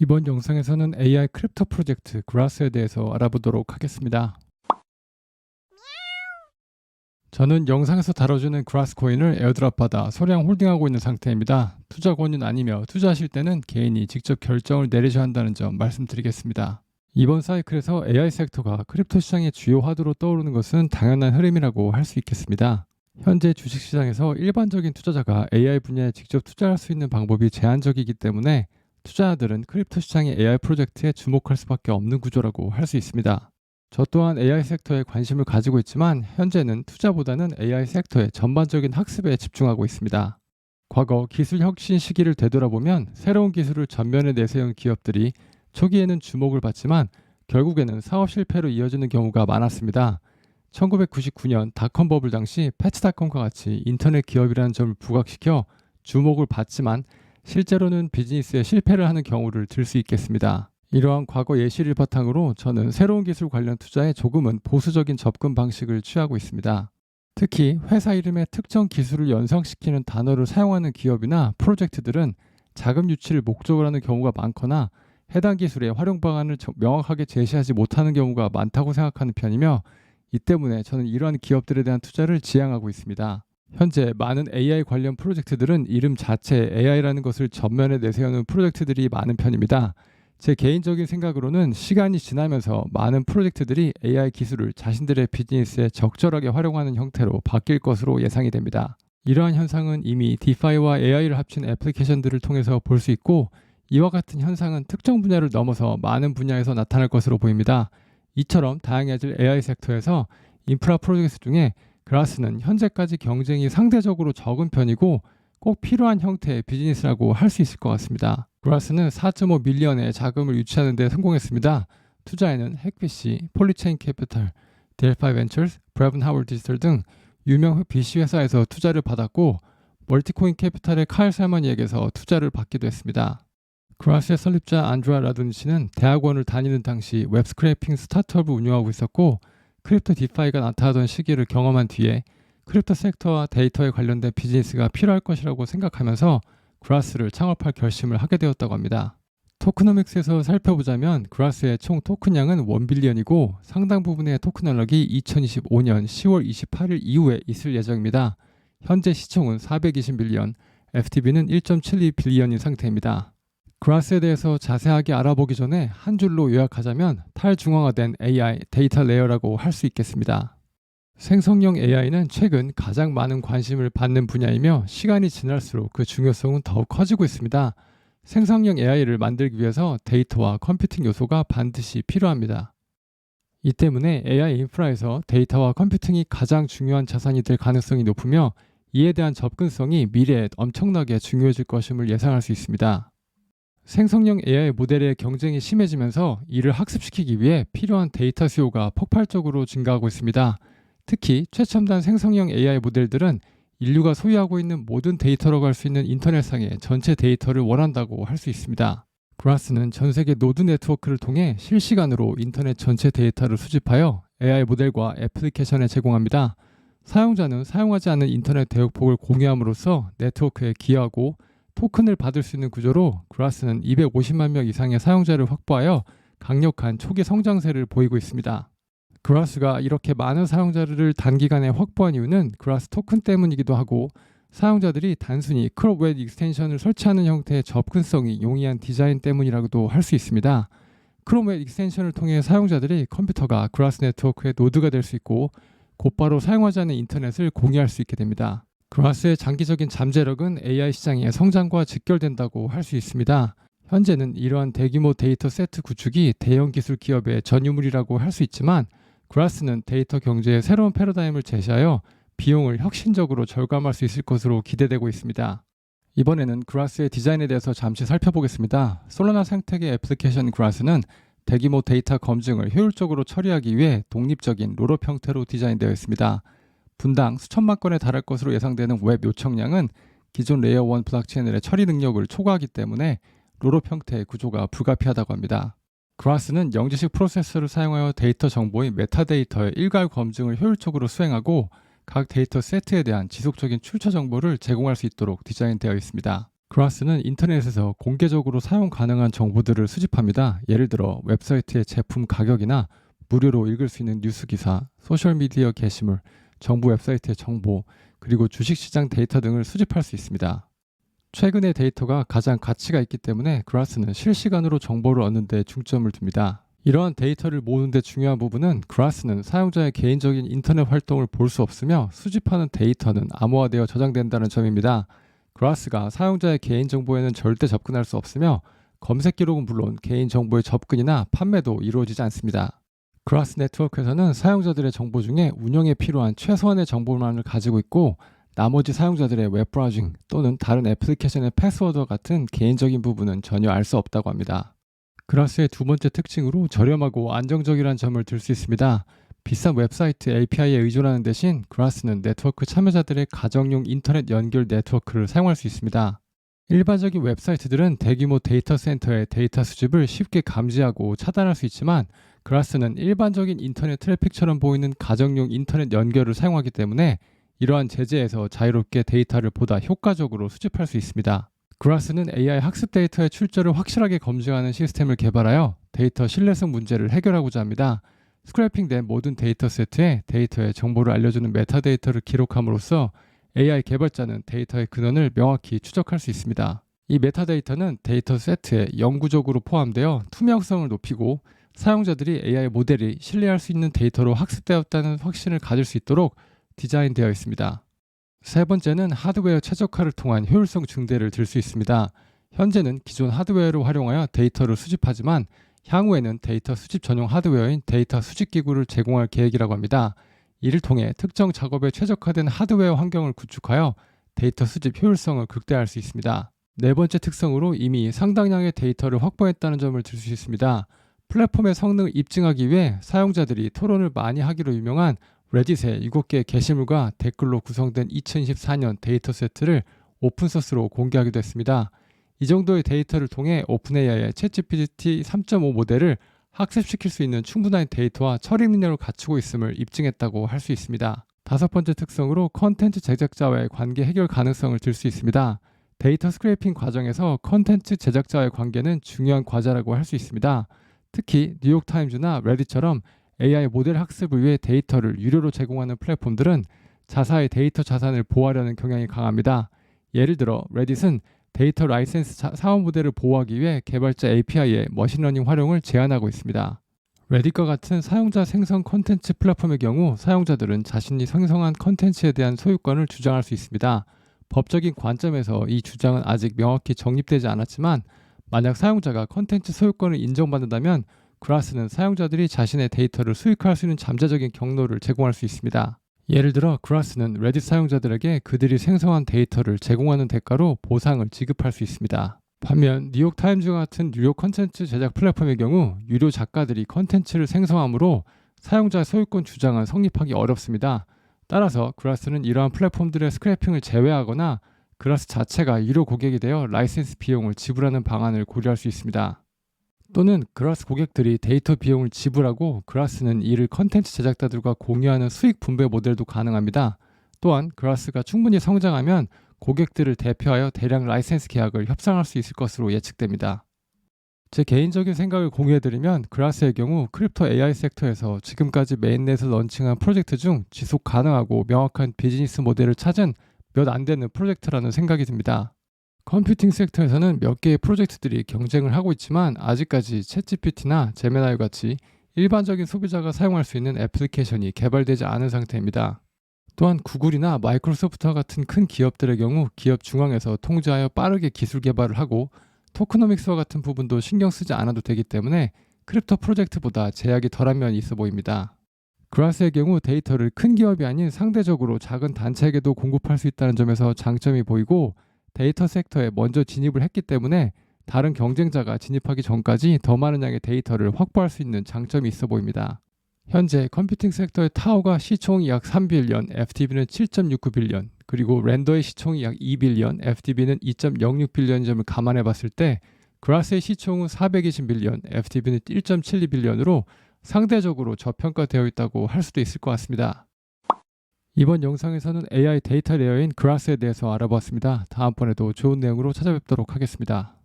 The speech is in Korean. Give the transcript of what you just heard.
이번 영상에서는 AI 크립토 프로젝트 그라스에 대해서 알아보도록 하겠습니다. 저는 영상에서 다뤄주는 그라스 코인을 에어드랍 받아 소량 홀딩하고 있는 상태입니다. 투자 권유는 아니며 투자하실 때는 개인이 직접 결정을 내리셔야 한다는 점 말씀드리겠습니다. 이번 사이클에서 AI 섹터가 크립토 시장의 주요 화두로 떠오르는 것은 당연한 흐름이라고 할 수 있겠습니다. 현재 주식시장에서 일반적인 투자자가 AI 분야에 직접 투자할 수 있는 방법이 제한적이기 때문에 투자자들은 크립토 시장의 AI 프로젝트에 주목할 수밖에 없는 구조라고 할 수 있습니다. 저 또한 AI 섹터에 관심을 가지고 있지만 현재는 투자보다는 AI 섹터의 전반적인 학습에 집중하고 있습니다. 과거 기술 혁신 시기를 되돌아보면 새로운 기술을 전면에 내세운 기업들이 초기에는 주목을 받지만 결국에는 사업 실패로 이어지는 경우가 많았습니다. 1999년 닷컴 버블 당시 패치닷컴과 같이 인터넷 기업이라는 점을 부각시켜 주목을 받지만 실제로는 비즈니스에 실패를 하는 경우를 들 수 있겠습니다. 이러한 과거 예시를 바탕으로 저는 새로운 기술 관련 투자에 조금은 보수적인 접근 방식을 취하고 있습니다. 특히 회사 이름에 특정 기술을 연상시키는 단어를 사용하는 기업이나 프로젝트들은 자금 유치를 목적으로 하는 경우가 많거나 해당 기술의 활용 방안을 명확하게 제시하지 못하는 경우가 많다고 생각하는 편이며 이 때문에 저는 이러한 기업들에 대한 투자를 지향하고 있습니다. 현재 많은 AI 관련 프로젝트들은 이름 자체에 AI라는 것을 전면에 내세우는 프로젝트들이 많은 편입니다. 제 개인적인 생각으로는 시간이 지나면서 많은 프로젝트들이 AI 기술을 자신들의 비즈니스에 적절하게 활용하는 형태로 바뀔 것으로 예상이 됩니다. 이러한 현상은 이미 DeFi와 AI를 합친 애플리케이션들을 통해서 볼 수 있고 이와 같은 현상은 특정 분야를 넘어서 많은 분야에서 나타날 것으로 보입니다. 이처럼 다양해질 AI 섹터에서 인프라 프로젝트 중에 그라스는 현재까지 경쟁이 상대적으로 적은 편이고 꼭 필요한 형태의 비즈니스라고 할 수 있을 것 같습니다. 그라스는 4.5 밀리언의 자금을 유치하는 데 성공했습니다. 투자에는 핵BC, 폴리체인 캐피탈, 델파이 벤처스, 브라븐 하월 디지털 등 유명 BC 회사에서 투자를 받았고 멀티코인 캐피탈의 칼 살머니에게서 투자를 받기도 했습니다. 그라스의 설립자 안드라 라도니치는 대학원을 다니는 당시 웹스크래핑 스타트업을 운영하고 있었고 크립토 디파이가 나타나던 시기를 경험한 뒤에 크립토 섹터와 데이터에 관련된 비즈니스가 필요할 것이라고 생각하면서 그라스를 창업할 결심을 하게 되었다고 합니다. 토크노믹스에서 살펴보자면 그라스의 총 토큰량은 1빌리언이고 상당 부분의 토크널럭이 2025년 10월 28일 이후에 있을 예정입니다. 현재 시총은 420빌리언, FTB는 1.72빌리언인 상태입니다. 그라스에 대해서 자세하게 알아보기 전에 한 줄로 요약하자면 탈중앙화된 AI 데이터 레이어라고 할 수 있겠습니다. 생성형 AI는 최근 가장 많은 관심을 받는 분야이며 시간이 지날수록 그 중요성은 더욱 커지고 있습니다. 생성형 AI를 만들기 위해서 데이터와 컴퓨팅 요소가 반드시 필요합니다. 이 때문에 AI 인프라에서 데이터와 컴퓨팅이 가장 중요한 자산이 될 가능성이 높으며 이에 대한 접근성이 미래에 엄청나게 중요해질 것임을 예상할 수 있습니다. 생성형 AI 모델의 경쟁이 심해지면서 이를 학습시키기 위해 필요한 데이터 수요가 폭발적으로 증가하고 있습니다. 특히 최첨단 생성형 AI 모델들은 인류가 소유하고 있는 모든 데이터로 갈수 있는 인터넷상의 전체 데이터를 원한다고 할 수 있습니다. 그라스는 전 세계 노드 네트워크를 통해 실시간으로 인터넷 전체 데이터를 수집하여 AI 모델과 애플리케이션에 제공합니다. 사용자는 사용하지 않는 인터넷 대역폭을 공유함으로써 네트워크에 기여하고 토큰을 받을 수 있는 구조로 그라스는 250만 명 이상의 사용자를 확보하여 강력한 초기 성장세를 보이고 있습니다. 그라스가 이렇게 많은 사용자를 단기간에 확보한 이유는 그라스 토큰 때문이기도 하고 사용자들이 단순히 크롭 웹 익스텐션을 설치하는 형태의 접근성이 용이한 디자인 때문이라고도 할 수 있습니다. 크롭 웹 익스텐션을 통해 사용자들이 컴퓨터가 그라스 네트워크의 노드가 될 수 있고 곧바로 사용하지 않는 인터넷을 공유할 수 있게 됩니다. 그라스의 장기적인 잠재력은 AI 시장의 성장과 직결된다고 할 수 있습니다. 현재는 이러한 대규모 데이터 세트 구축이 대형 기술 기업의 전유물이라고 할 수 있지만 그라스는 데이터 경제의 새로운 패러다임을 제시하여 비용을 혁신적으로 절감할 수 있을 것으로 기대되고 있습니다. 이번에는 그라스의 디자인에 대해서 잠시 살펴보겠습니다. 솔라나 생태계 애플리케이션 그라스는 대규모 데이터 검증을 효율적으로 처리하기 위해 독립적인 롤업 형태로 디자인되어 있습니다. 분당 수천만 건에 달할 것으로 예상되는 웹 요청량은 기존 레이어 1 블록체인의 처리 능력을 초과하기 때문에 롤업 형태의 구조가 불가피하다고 합니다. 그라스는 영지식 프로세서를 사용하여 데이터 정보인 메타데이터의 일괄 검증을 효율적으로 수행하고 각 데이터 세트에 대한 지속적인 출처 정보를 제공할 수 있도록 디자인되어 있습니다. 그라스는 인터넷에서 공개적으로 사용 가능한 정보들을 수집합니다. 예를 들어 웹사이트의 제품 가격이나 무료로 읽을 수 있는 뉴스 기사, 소셜 미디어 게시물, 정부 웹사이트의 정보, 그리고 주식시장 데이터 등을 수집할 수 있습니다. 최근의 데이터가 가장 가치가 있기 때문에 그라스는 실시간으로 정보를 얻는 데 중점을 둡니다. 이러한 데이터를 모으는 데 중요한 부분은 그라스는 사용자의 개인적인 인터넷 활동을 볼 수 없으며 수집하는 데이터는 암호화되어 저장된다는 점입니다. 그라스가 사용자의 개인정보에는 절대 접근할 수 없으며 검색 기록은 물론 개인정보의 접근이나 판매도 이루어지지 않습니다. 그라스 네트워크에서는 사용자들의 정보 중에 운영에 필요한 최소한의 정보만을 가지고 있고 나머지 사용자들의 웹 브라우징 또는 다른 애플리케이션의 패스워드와 같은 개인적인 부분은 전혀 알 수 없다고 합니다. 그라스의 두 번째 특징으로 저렴하고 안정적이라는 점을 들 수 있습니다. 비싼 웹사이트 API에 의존하는 대신 그라스는 네트워크 참여자들의 가정용 인터넷 연결 네트워크를 사용할 수 있습니다. 일반적인 웹사이트들은 대규모 데이터 센터의 데이터 수집을 쉽게 감지하고 차단할 수 있지만 그라스는 일반적인 인터넷 트래픽처럼 보이는 가정용 인터넷 연결을 사용하기 때문에 이러한 제재에서 자유롭게 데이터를 보다 효과적으로 수집할 수 있습니다. 그라스는 AI 학습 데이터의 출처를 확실하게 검증하는 시스템을 개발하여 데이터 신뢰성 문제를 해결하고자 합니다. 스크래핑된 모든 데이터 세트에 데이터의 정보를 알려주는 메타데이터를 기록함으로써 AI 개발자는 데이터의 근원을 명확히 추적할 수 있습니다. 이 메타데이터는 데이터 세트에 영구적으로 포함되어 투명성을 높이고 사용자들이 AI 모델이 신뢰할 수 있는 데이터로 학습되었다는 확신을 가질 수 있도록 디자인되어 있습니다. 세 번째는 하드웨어 최적화를 통한 효율성 증대를 들 수 있습니다. 현재는 기존 하드웨어를 활용하여 데이터를 수집하지만 향후에는 데이터 수집 전용 하드웨어인 데이터 수집 기구를 제공할 계획이라고 합니다. 이를 통해 특정 작업에 최적화된 하드웨어 환경을 구축하여 데이터 수집 효율성을 극대화할 수 있습니다. 네 번째 특성으로 이미 상당량의 데이터를 확보했다는 점을 들 수 있습니다. 플랫폼의 성능을 입증하기 위해 사용자들이 토론을 많이 하기로 유명한 레딧의 7개의 게시물과 댓글로 구성된 2024년 데이터 세트를 오픈소스로 공개하기도 했습니다. 이 정도의 데이터를 통해 오픈AI의 챗GPT 3.5 모델을 학습시킬 수 있는 충분한 데이터와 처리 능력을 갖추고 있음을 입증했다고 할 수 있습니다. 다섯 번째 특성으로 컨텐츠 제작자와의 관계 해결 가능성을 들 수 있습니다. 데이터 스크래핑 과정에서 컨텐츠 제작자와의 관계는 중요한 과제라고 할 수 있습니다. 특히 뉴욕타임즈나 레딧처럼 AI 모델 학습을 위해 데이터를 유료로 제공하는 플랫폼들은 자사의 데이터 자산을 보호하려는 경향이 강합니다. 예를 들어 레딧은 데이터 라이센스 사업 모델을 보호하기 위해 개발자 API의 머신러닝 활용을 제한하고 있습니다. 레딧과 같은 사용자 생성 컨텐츠 플랫폼의 경우 사용자들은 자신이 생성한 컨텐츠에 대한 소유권을 주장할 수 있습니다. 법적인 관점에서 이 주장은 아직 명확히 정립되지 않았지만 만약 사용자가 컨텐츠 소유권을 인정받는다면 그라스는 사용자들이 자신의 데이터를 수익할 수 있는 잠재적인 경로를 제공할 수 있습니다. 예를 들어 그라스는 레딧 사용자들에게 그들이 생성한 데이터를 제공하는 대가로 보상을 지급할 수 있습니다. 반면 뉴욕타임즈와 같은 유료 컨텐츠 제작 플랫폼의 경우 유료 작가들이 컨텐츠를 생성하므로 사용자 소유권 주장은 성립하기 어렵습니다. 따라서 그라스는 이러한 플랫폼들의 스크래핑을 제외하거나 그라스 자체가 유료 고객이 되어 라이센스 비용을 지불하는 방안을 고려할 수 있습니다. 또는 그라스 고객들이 데이터 비용을 지불하고 그라스는 이를 컨텐츠 제작자들과 공유하는 수익 분배 모델도 가능합니다. 또한 그라스가 충분히 성장하면 고객들을 대표하여 대량 라이센스 계약을 협상할 수 있을 것으로 예측됩니다. 제 개인적인 생각을 공유해드리면 그라스의 경우 크립토 AI 섹터에서 지금까지 메인넷을 런칭한 프로젝트 중 지속 가능하고 명확한 비즈니스 모델을 찾은 몇 안 되는 프로젝트라는 생각이 듭니다. 컴퓨팅 섹터에서는 몇 개의 프로젝트들이 경쟁을 하고 있지만 아직까지 챗GPT나 제메나이 같이 일반적인 소비자가 사용할 수 있는 애플리케이션이 개발되지 않은 상태입니다. 또한 구글이나 마이크로소프트와 같은 큰 기업들의 경우 기업 중앙에서 통제하여 빠르게 기술 개발을 하고 토크노믹스와 같은 부분도 신경 쓰지 않아도 되기 때문에 크립토 프로젝트보다 제약이 덜한 면이 있어 보입니다. 그라스의 경우 데이터를 큰 기업이 아닌 상대적으로 작은 단체에게도 공급할 수 있다는 점에서 장점이 보이고 데이터 섹터에 먼저 진입을 했기 때문에 다른 경쟁자가 진입하기 전까지 더 많은 양의 데이터를 확보할 수 있는 장점이 있어 보입니다. 현재 컴퓨팅 섹터의 타워가 시총이 약 3빌리언, FTB는 7.69빌리언, 그리고 렌더의 시총이 약 2빌리언, FTB는 2.06빌리언 점을 감안해 봤을 때 그라스의 시총은 420빌리언, FTB는 1.72빌리언으로 상대적으로 저평가되어 있다고 할 수도 있을 것 같습니다. 이번 영상에서는 AI 데이터 레이어인 그라스에 대해서 알아보았습니다. 다음번에도 좋은 내용으로 찾아뵙도록 하겠습니다.